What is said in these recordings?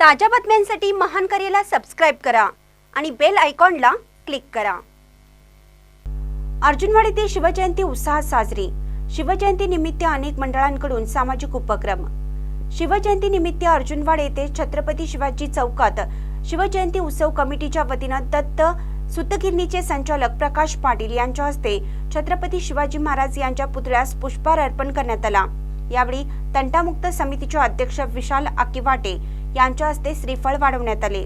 ताज्या बातम्यांसाठी महान करेला सबस्क्राईब करा आणि बेल आयकॉनला क्लिक करा. अर्जुनवाडी येथे शिवजयंती उत्साहात साजरी. शिवजयंती निमित्त अनेक मंडळांकडून सामाजिक उपक्रम. शिवजयंती निमित्त अर्जुनवाड येथे छत्रपती शिवाजी चौकात शिवजयंती उत्सव कमिटीच्या वतीनं दत्त सुतगिरणीचे संचालक प्रकाश पाटील यांच्या हस्ते छत्रपती शिवाजी महाराज यांच्या पुतळ्यास पुष्पहार अर्पण करण्यात आला. यावेळी तंटामुक्त समितीचे अध्यक्ष विशाल आकिवाटे यांच्या हस्ते श्रीफळ वाढवण्यात आले.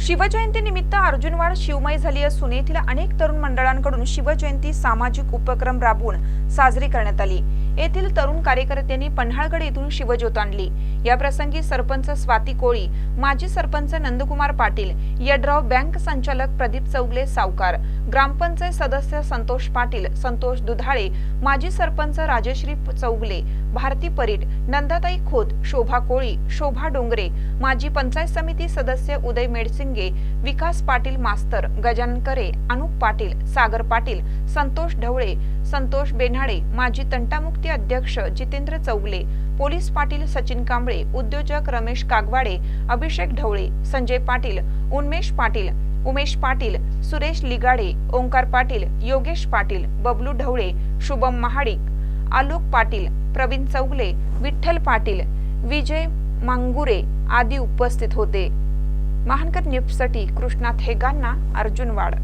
शिवजयंती निमित्त अर्जुनवाड शिवमय झाली असून येथील अनेक तरुण मंडळांकडून शिवजयंती सामाजिक उपक्रम राबवून साजरी करण्यात आली. येथील तरुण कार्यकर्त्यांनी पन्हाळगड येथून शिवज्योत आणली. या प्रसंगी सरपंच स्वाती कोळी माजी सरपंच नंदकुमार पाटील यड्राव बँक संचालक प्रदीप चौगले सावकार ग्रामपंचायत सदस्य संतोष पाटील संतोष दुधाळे माजी सरपंच राजश्री चौगले भारती परीट नंदाताई खोत शोभा कोळी शोभा डोंगरे माजी पंचायत समिती सदस्य उदय मेडसिंग विकास पाटील मास्तर गजानन करे अनुप पाटील सागर पाटील संतोष ढवळे संतोष बेन्हाडे माजी तंटामुक्ती अध्यक्ष जितेंद्र चौगले पोलीस पाटील सचिन कांबळे उद्योजक रमेश कागवाडे अभिषेक ढवळे संजय पाटील उन्मेश पाटील उमेश पाटील सुरेश लिगाडे ओंकार पाटील योगेश पाटील बबलू ढवळे शुभम महाडिक आलोक पाटील प्रवीण चौगले विठ्ठल पाटील विजय मांगुरे आदी उपस्थित होते. महानकर न्यूजसाठी कृष्णा थेगांना अर्जुनवाड